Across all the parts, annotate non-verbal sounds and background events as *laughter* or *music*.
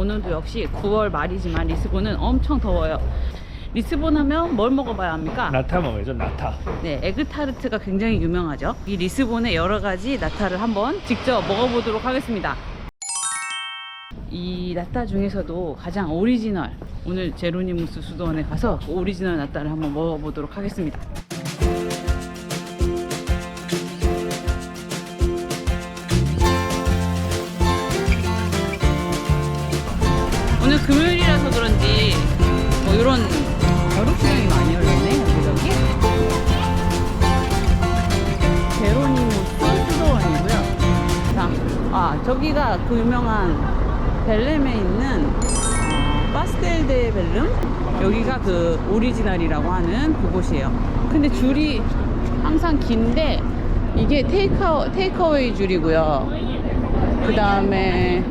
오늘도 역시 9월 말이지만 리스본은 엄청 더워요. 리스본 하면 뭘 먹어봐야 합니까? 나타 먹어야죠 나타 네, 에그타르트가 굉장히 유명하죠. 이 리스본의 여러 가지 나타를 한번 직접 먹어보도록 하겠습니다. 이 나타 중에서도 가장 오리지널 오늘 제로니무스 수도원에 가서 그 오리지널 나타를 한번 먹어보도록 하겠습니다. 저기가 그 유명한 벨렘에 있는 어, 파스텔 데 벨름 여기가 그 오리지널이라고 하는 그곳이에요 근데 줄이 항상 긴데 이게 테이크아웃, 테이크어웨이 줄이고요 그 다음에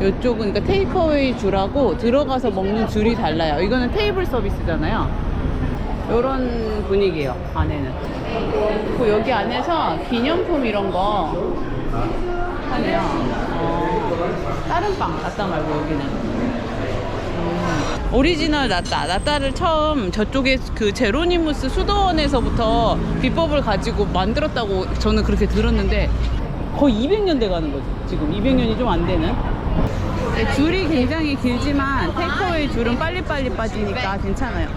이쪽은 그러니까 테이크어웨이 줄하고 들어가서 먹는 줄이 달라요. 이거는 테이블 서비스잖아요. 이런 분위기예요. 안에는. 그리고 여기 안에서 기념품 이런 거 하네요. 어, 다른 빵 나따 말고 여기는. 음, 오리지널 나따. 나따를 처음 저쪽에 그 제로니무스 수도원에서부터 비법을 가지고 만들었다고 저는 그렇게 들었는데 거의 200년 돼 가는 거지. 지금 200년이 좀 안 되는. 네, 줄이 굉장히 길지만 테이크어웨이 줄은 빨리빨리 빠지니까 괜찮아요.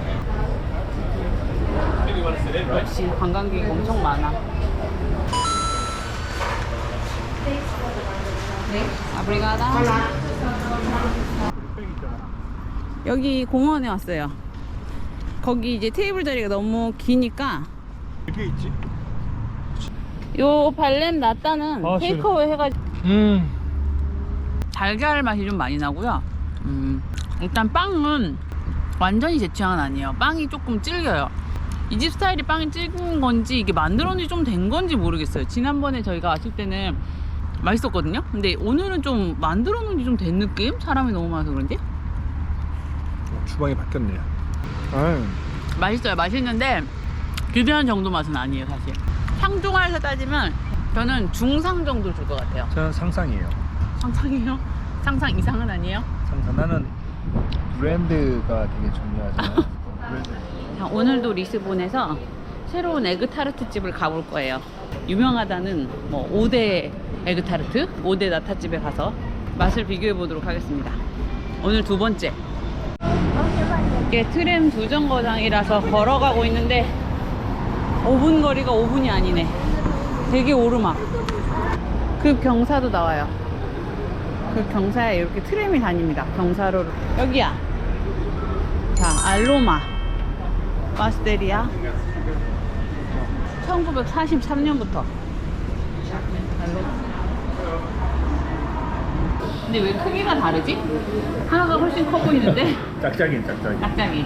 역시 관광객이 엄청 많아. 네, 아브리가다. 여기 공원에 왔어요. 거기 이제 테이블 자리가 너무 기니까 이게 있지 요 발렘 나따는 아, 테이크어웨이 해가지고 음 달걀 맛이 좀 많이 나고요. 음, 일단 빵은 완전히 제 취향은 아니에요. 빵이 조금 질겨요. 이 집 스타일이 빵이 질긴 건지 이게 만들었는지 좀 된 건지 모르겠어요. 지난번에 저희가 왔을 때는 맛있었거든요. 근데 오늘은 좀 만들었는지 좀 된 느낌? 사람이 너무 많아서 그런지? 주방이 바뀌었네요 아유 맛있어요. 맛있는데 기대한 정도 맛은 아니에요, 사실. 상중하에서 따지면 저는 중상 정도 줄 것 같아요. 저는 상상이에요 상상이요? 상상 이상은 아니에요? 상상 나는 브랜드가 되게 중요하잖아요 *laughs* 자, 오늘도 리스본에서 새로운 에그 타르트 집을 가볼 거예요. 유명하다는 뭐 5대 에그타르트, 5대 나타집에 가서 맛을 비교해 보도록 하겠습니다. 오늘 두 번째. 이게 트램 두 정거장이라서 걸어가고 있는데 5분 거리가 5분이 아니네. 되게 오르막. 그 경사도 나와요. 그 경사에 이렇게 트램이 다닙니다. 경사로로. 여기야. 자, 알로마. 파스테리아 1943년부터. 근데 왜 크기가 다르지? 하나가 훨씬 커 보이는데? *laughs* 짝짝이 짝짝이. 짝짝이.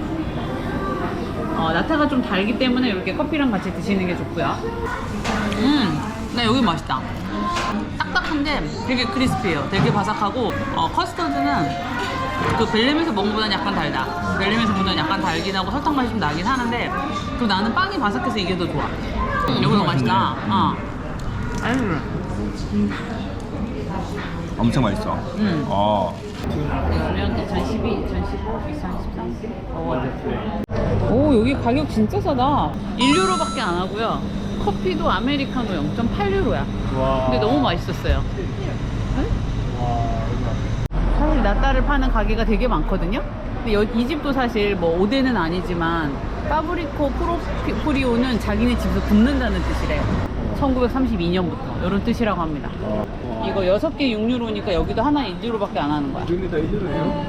어, 나타가 좀 달기 때문에 이렇게 커피랑 같이 드시는 게 좋고요. 음, 나 여기 맛있다. 딱딱한데 되게 크리스피해요. 되게 바삭하고 어, 커스터드는 그 벨렘에서 먹은 것보다는 약간 달다. 벨렘에서 먹은 것보다는 약간 달긴 하고 설탕 맛이 좀 나긴 하는데 그 나는 빵이 바삭해서 이게 더 좋아 음, 여기 더 맛있다 어. 엄청 맛있어 음. 어 이거는 2012, 2015, 2013 어워드. 오 여기 가격 진짜 싸다. 1유로밖에 안 하고요. 커피도 아메리카노 0.8유로야. 와. 근데 너무 맛있었어요. 와 사실 나따를 파는 가게가 되게 많거든요. 근데 여- 이 집도 사실 뭐 5대는 아니지만 파브리코 프로프리오는 자기네 집에서 굽는다는 뜻이래요. 1932년부터 이런 뜻이라고 합니다. 이거 6개 6유로니까 여기도 하나 1유로밖에 안 하는 거야. 여기다 이대로예요?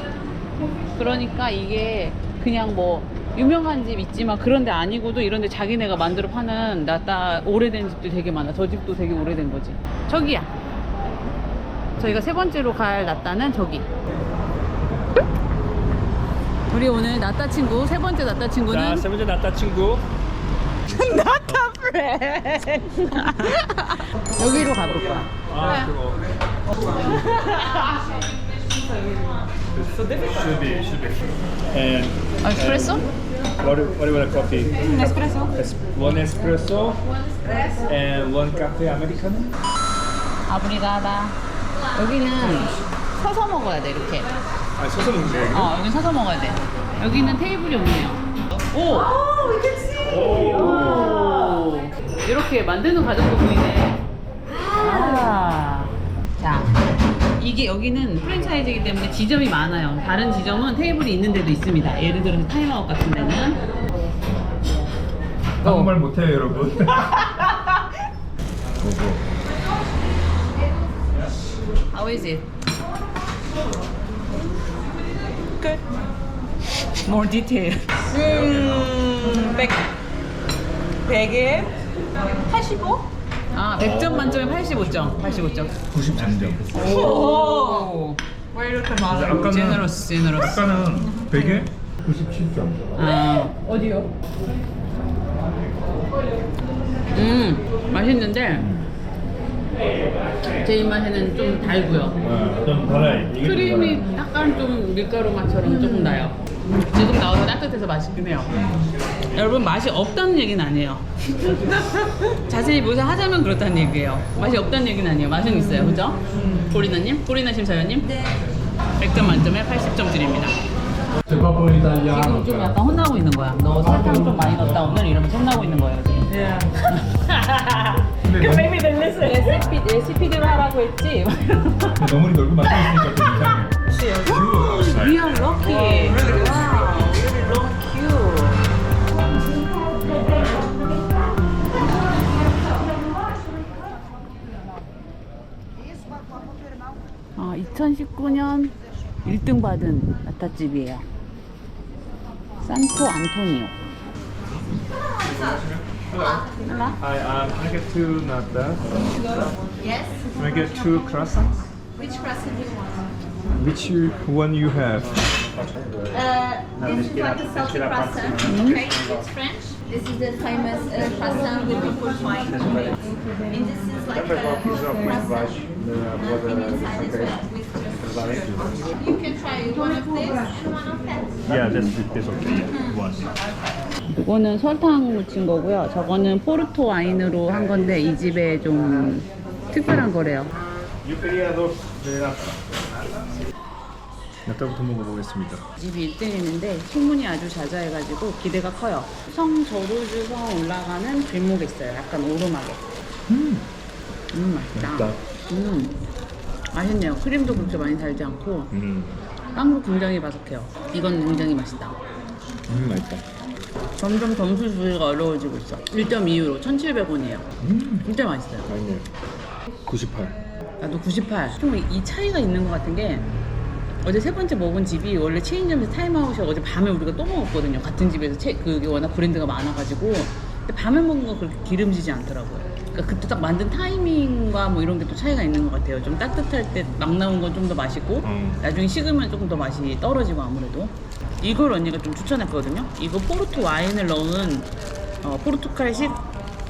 그러니까 이게 그냥 뭐 유명한 집 있지만 그런데 아니고도 이런데 자기네가 만들어 파는 나따 오래된 집도 되게 많아. 저 집도 되게 오래된 거지. 저기야. 저희가 세 번째로 갈 나따는 저기. 우리 오늘 나따 친구 세 번째 나따 친구는 자세 번째 나타 친구 나따 프렌. 여기로 가볼 거야. 아 그거 should be should be and 아, 에스프레소? what do, what do you want a coffee 에스프레소? Es- one espresso and one cafe americano 아브리가다. 여기는 서서 먹어야 돼 이렇게. 아 서서 먹네. 어 여기 서서 먹어야 돼. 여기는 테이블이 없네요. 오. 오. 이렇게 만드는 과정도 보이네. 아. 자. 이게 여기는 프랜차이즈이기 때문에 지점이 많아요. 다른 지점은 테이블이 있는 데도 있습니다. 예를 들어서 타임아웃 같은 데는. 한국말 못해요 여러분. 보고. *laughs* How is it? Good. More detail. 음, 100, 100에 85? 아, 100점 만점에 85점. 85점. 93점. 오! 왜 이렇게 많아? 아까는- 제너러스, 제너러스. 아까는 100에 97점. 아, 어디요? 음, 맛있는데 제 입맛에는 좀 달고요. 어, 좀 달아요. 이게 좀 크림이 달아요. 약간 좀 밀가루 맛처럼 조금 나요. 지금 나와서 따뜻해서 맛있긴 해요. 여러분 맛이 없다는 얘기는 아니에요. *laughs* 자세히 묘사하자면 그렇다는 얘기예요. 맛이 없다는 얘기는 아니에요. 맛은 있어요. 그죠? 보리나님? 보리나 심사위원님? 네. 100점 만점에 80점 드립니다. 지금 좀 약간 혼나고 있는 거야. 너 설탕 좀 많이 넣었다 오늘 이러면서 혼나고 있는 거예요 지금. 근데 너무- maybe the listen. 레시피 레시피대로 하라고 했지. 너무 넓고 맛있으니까 좀 이상해. We are lucky. Wow, really lucky. 아, 2019년 1등 받은 나타집이에요. 산토 안토니오. Hi, um, can I get two nata? Yes. Can I get two croissants? Which croissant do you want? Which you, one you have? Uh, this is like a salty croissant. Okay, it's French. This is the famous uh, croissant with the port wine. And this is like a croissant. Uh, and inside as well with You can try one of this and one of that. Yeah, this this okay. One. 이거는 설탕 묻힌 거고요. 저거는 포르토 와인으로 한 건데 이 집에 좀 특별한 거래요. 나타부터 먹어보겠습니다. 집이 1등했는데 소문이 아주 자자해가지고 기대가 커요. 성 저루주 성 올라가는 길목에 있어요. 약간 오르막에. 음, 음 맛있다. 맛있다. 음 맛있네요. 크림도 그렇게 많이 달지 않고 음, 빵도 굉장히 바삭해요. 이건 굉장히 맛있다. 음, 맛있다. 점점 점수 주기가 어려워지고 있어. 1.2유로 1,700원이에요. 음, 진짜 맛있어요. 맛있네. 98. 나도 98. 좀 이 차이가 있는 것 같은 게 어제 세 번째 먹은 집이 원래 체인점에서 타임아웃이 어제 밤에 우리가 또 먹었거든요. 같은 집에서 체, 그게 워낙 브랜드가 많아가지고 근데 밤에 먹은 거 그렇게 기름지지 않더라고요. 그러니까 그때 딱 만든 타이밍과 뭐 이런 게 또 차이가 있는 것 같아요. 좀 따뜻할 때 막 나온 건 좀 더 맛있고 음. 나중에 식으면 조금 더 맛이 떨어지고 아무래도 이걸 언니가 좀 추천했거든요. 이거 포르투 와인을 넣은 어, 포르투갈식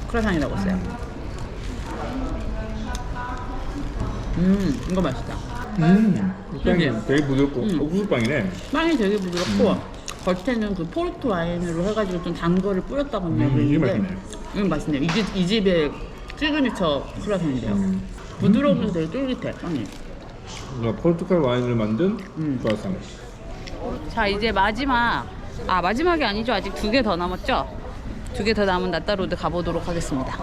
크라상이라고 했어요. 음, 이거 맛있다. 음, 그게? 빵이 되게 부드럽고 음. 옥수수빵이네. 빵이 되게 부드럽고 겉에는 그 포르투 와인으로 해가지고 좀 단 거를 뿌렸다거든요. 음, 이게 맛있네. 이건 맛있네요. 이, 집의 시그니처 크라상인데요. 음. 부드러우면서 되게 쫄깃해, 빵이. 뭔가 포르투갈 와인을 만든 음. 크루아상. 자, 이제 마지막. 아, 마지막이 아니죠. 아직 두 개 더 남았죠? 두 개 더 남은 나따로드 가보도록 하겠습니다.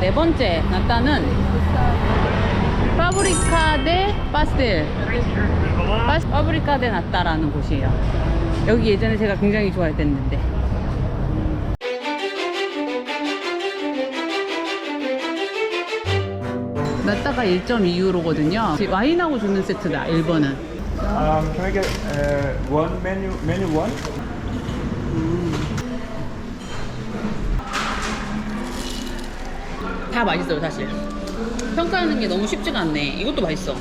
네 번째 나따는 파브리카 데 파스텔. 파스, 파브리카 데 나따라는 곳이에요. 여기 예전에 제가 굉장히 좋아했었는데. 나따가 1.2유로거든요. 와인하고 주는 세트다, 1번은. Um, can I get uh, one menu menu one? 다 맛있어요, 사실. 평가하는 게 너무 쉽지가 않네. 이것도 맛있어.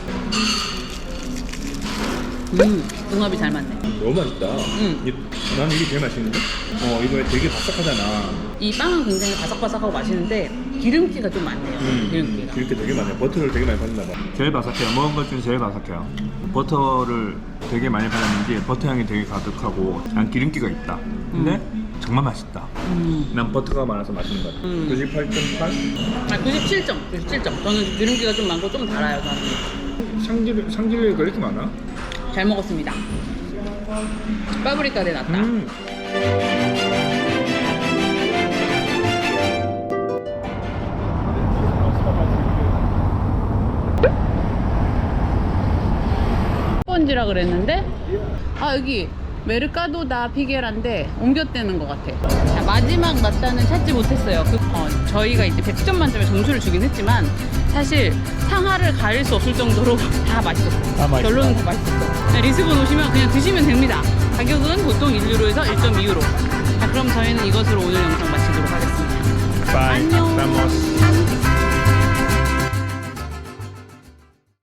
음, 궁합이 잘 맞네. 너무 맛있다. 음. 이, 난 이게 제일 맛있는데? 어, 이거 되게 바삭하잖아. 이 빵은 굉장히 바삭바삭하고 맛있는데 기름기가 좀 많네요. 기름기가. 이렇게 되게 많아요. 버터를 되게 많이 받는다 봐. 제일 바삭해요. 먹은 것 중에 제일 바삭해요. 버터를 되게 많이 받았는지 버터 향이 되게 가득하고 약간 기름기가 있다. 근데 정말 맛있다. 음. 난 버터가 많아서 맛있는 것 같아. 음. 98.8? 아, 97점, 97점. 저는 기름기가 좀 많고 좀 달아요, 저는. 상질, 상질이 그렇게 많아? 잘 먹었습니다. 파브리카 대 났다. 음. 번지라 그랬는데 아 여기 메르카도 다 피게란데 옮겼대는 것 같아. 자, 마지막 낮다는 찾지 못했어요. 그, 어, 저희가 이제 100점 만점에 점수를 주긴 했지만 사실 상하를 가릴 수 없을 정도로 *laughs* 다 맛있었어요. 다 맛있다. 결론은 다 맛있었어. 네, 리스본 오시면 그냥 드시면 됩니다. 가격은 보통 1유로에서 1.2유로. 자, 그럼 저희는 이것으로 오늘 영상 마치도록 하겠습니다. Bye. 안녕. Vamos.